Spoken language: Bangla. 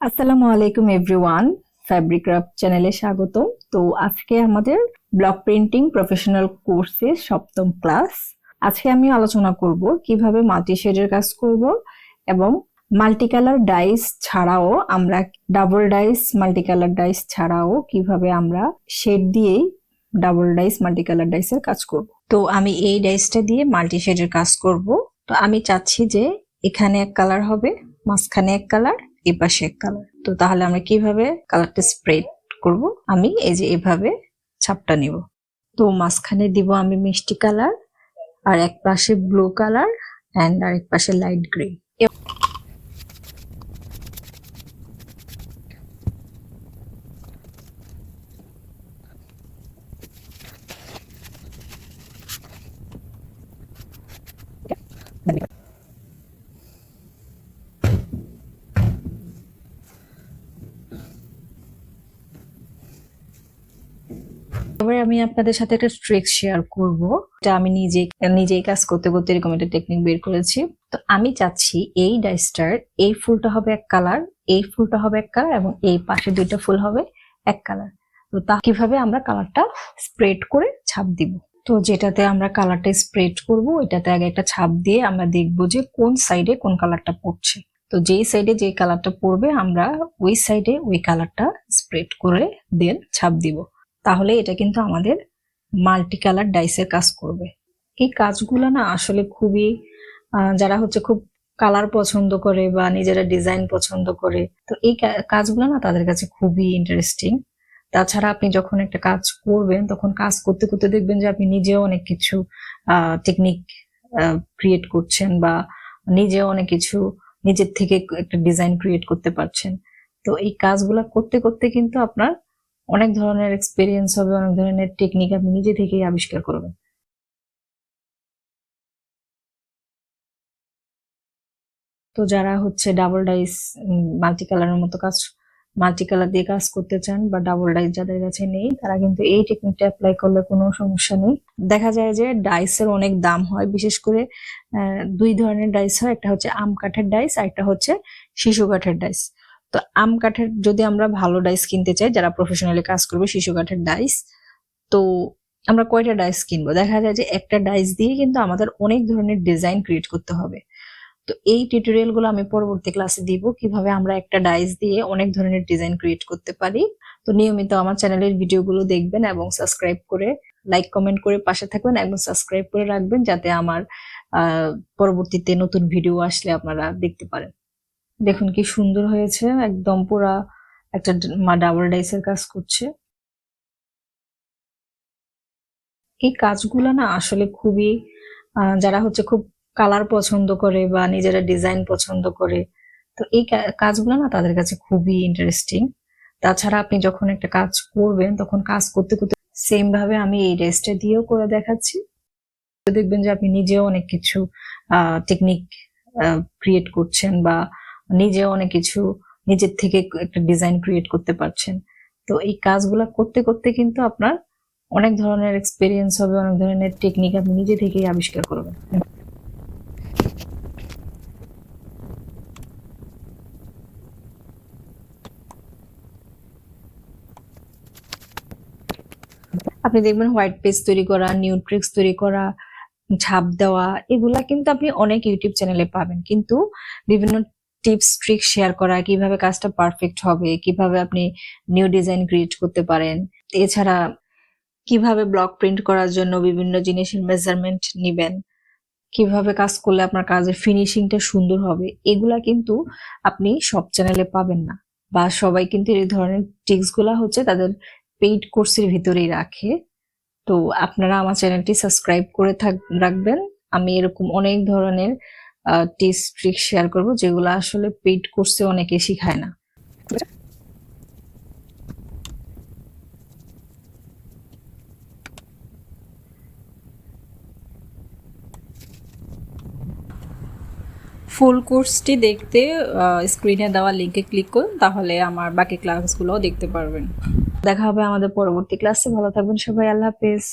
আসসালামু আলাইকুম এভরিওয়ান ফ্যাব্রিক ক্রাফট চ্যানেলে স্বাগত তো আজকে আমাদের ব্লক প্রিন্টিং প্রফেশনাল কোর্সের সপ্তম ক্লাস। আজকে আমি আলোচনা করব কীভাবে মাল্টি শেডের কাজ করব এবং মাল্টি কালার ডাইস ছাড়াও আমরা, double dice multi colour dice ছাড়াও কীভাবে আমরা শেড দিয়েই ডাবল ডাইস মাল্টি কালার ডাইসের কাজ করব। তো আমি এই ডাইসটা দিয়ে মাল্টি শেডের কাজ করব। তো আমি চাচ্ছি যে এখানে এক কালার হবে, মাঝখানে এক কালার এ পাশে এক কালার তো তাহলে আমরা কীভাবে কালারটা স্প্রেড করব? আমি এই যে এভাবে ছাপটা নিব। তো মাঝখানে দিব আমি মিষ্টি কালার আর এক পাশে ব্লু কালার অ্যান্ড এক পাশে লাইট গ্রে এবার আমি আপনাদের সাথে একটা ট্রিক শেয়ার করব। এটা আমি নিজে, নিজেই কাজ করতে করতে এরকম একটা টেকনিক বের করেছি। তো আমি চাচ্ছি এই ডাইস্টার, এই ফুলটা হবে এক কালার এই ফুলটা হবে এক কালার এবং এই পাশে দুইটা ফুল হবে এক কালার তো তা কীভাবে আমরা কালারটা স্প্রেড করে ছাপ দিব? তো যেটাতে আমরা কালারটা স্প্রেড করব, ওইটাতে আগে একটা ছাপ দিয়ে আমরা দেখব যে কোন সাইডে কোন কালারটা পড়ছে। তো যেই সাইডে যে কালারটা পড়বে, আমরা ওই সাইডে ওই কালারটা স্প্রেড করে দেন ছাপ দিব। তাহলে এটা কিন্তু আমাদের মাল্টি কালার ডাইসের কাজ করবে। এই কাজগুলো না আসলে খুবই যারা হচ্ছে খুব কালার পছন্দ করে বা নিজেরা ডিজাইন পছন্দ করে, তো এই কাজগুলো না তাদের কাছে খুবই ইন্টারেস্টিং তাছাড়া আপনি যখন একটা কাজ করবেন, তখন কাজ করতে করতে দেখবেন যে আপনি নিজেও অনেক কিছু টেকনিক ক্রিয়েট করছেন বা নিজেও অনেক কিছু নিজের থেকে একটা ডিজাইন ক্রিয়েট করতে পারছেন। তো এই কাজগুলো করতে করতে কিন্তু আপনার অনেক ধরনের এক্সপিরিয়েন্স হবে, অনেক ধরনের টেকনিক আপনি নিজে থেকেই আবিষ্কার করবেন। তো যারা হচ্ছে ডাবল ডাইস মাল্টি কালারের মতো কাজ মাল্টি কালার দিয়ে কাজ করতে চান বা ডাবল ডাইস যাদের কাছে নেই, তারা কিন্তু এই টেকনিকটা অ্যাপ্লাই করলে কোনো সমস্যা নেই। দেখা যায় যে ডাইসের অনেক দাম হয়, বিশেষ করে দুই ধরনের ডাইস হয়, একটা হচ্ছে আম কাঠের ডাইস আর একটা হচ্ছে শিশু কাঠের ডাইস তো আম কাঠের যদি আমরা ভালো ডাইস কিনতে চাই, যারা প্রফেশনালি কাজ করবে, শিশু কাঠের ডাইস, তো আমরা কয়টা ডাইস কিনবো? দেখা যায় যে একটা ডাইস দিয়ে কিন্তু আমাদের অনেক ধরনের ডিজাইন ক্রিয়েট করতে হবে। তো এই টিউটোরিয়ালগুলো আমি পরবর্তী ক্লাসে দিব, কীভাবে আমরা একটা ডাইস দিয়ে অনেক ধরনের ডিজাইন ক্রিয়েট করতে পারি। তো নিয়মিত আমার চ্যানেলের ভিডিওগুলো দেখবেন এবং সাবস্ক্রাইব করে লাইক কমেন্ট করে পাশে থাকবেন এবং সাবস্ক্রাইব করে রাখবেন, যাতে আমার পরবর্তীতে নতুন ভিডিও আসলে আপনারা দেখতে পারেন। দেখুন কি সুন্দর হয়েছে, একদম পুরা একটা মা ডাবল ডাইসের কাজ করছে। এই কাজগুলো না আসলে খুবই যারা হচ্ছে খুব কালার পছন্দ করে বা নিজেরা ডিজাইন পছন্দ করে, তো এই কাজগুলো না তাদের কাছে খুবই ইন্টারেস্টিং। তাছাড়া আপনি যখন একটা কাজ করবেন, তখন কাজ করতে করতে সেম ভাবে আমি এই ড্রেসটা দিয়েও করে দেখাচ্ছি। দেখবেন যে আপনি নিজেও অনেক কিছু টেকনিক ক্রিয়েট করছেন বা নিজেও অনেক কিছু নিজের থেকে একটা ডিজাইন ক্রিয়েট করতে পারছেন। তো এই কাজগুলো করতে করতে কিন্তু আপনার অনেক ধরনের এক্সপিরিয়েন্স হবে, অনেক ধরনের টেকনিক আপনি নিজে থেকেই আবিষ্কার করবেন। আপনি দেখবেন হোয়াইট পেজ তৈরি করা নিউট্রিক্স তৈরি করা ছাপ দেওয়া, এগুলা কিন্তু আপনি অনেক ইউটিউব চ্যানেলে পাবেন। কিন্তু বিভিন্ন টিপস ট্রিক শেয়ার করা, কীভাবে কাজটা পারফেক্ট হবে, কীভাবে আপনি নিউ ডিজাইন ক্রিয়েট করতে পারেন। এছাড়া কীভাবে ব্লক প্রিন্ট করার জন্য বিভিন্ন জিনিসের মেজারমেন্ট নিবেন। কীভাবে কাজ করলে আপনার কাজের ফিনিশিংটা সুন্দর হবে, এগুলা কিন্তু আপনি সব চ্যানেলে পাবেন না। বা সবাই কিন্তু এই ধরনের টিপসগুলা হচ্ছে তাদের পেইড কোর্সের ভিতরেই রাখে। তো আপনারা আমার চ্যানেলটি সাবস্ক্রাইব করে থাক, রাখবেন। আমি এরকম অনেক ধরনের টিপস ট্রিক শেয়ার করব যেগুলো আসলে পেইড কোর্সে অনেকে শিখায় না। ফুল কোর্সটি দেখতে স্ক্রিনে দেওয়া লিঙ্কে ক্লিক করুন তাহলে আমার বাকি ক্লাসগুলোও দেখতে পারবেন। দেখা হবে আমাদের পরবর্তী ক্লাসে ভালো থাকবেন সবাই আল্লাহ হাফেজ।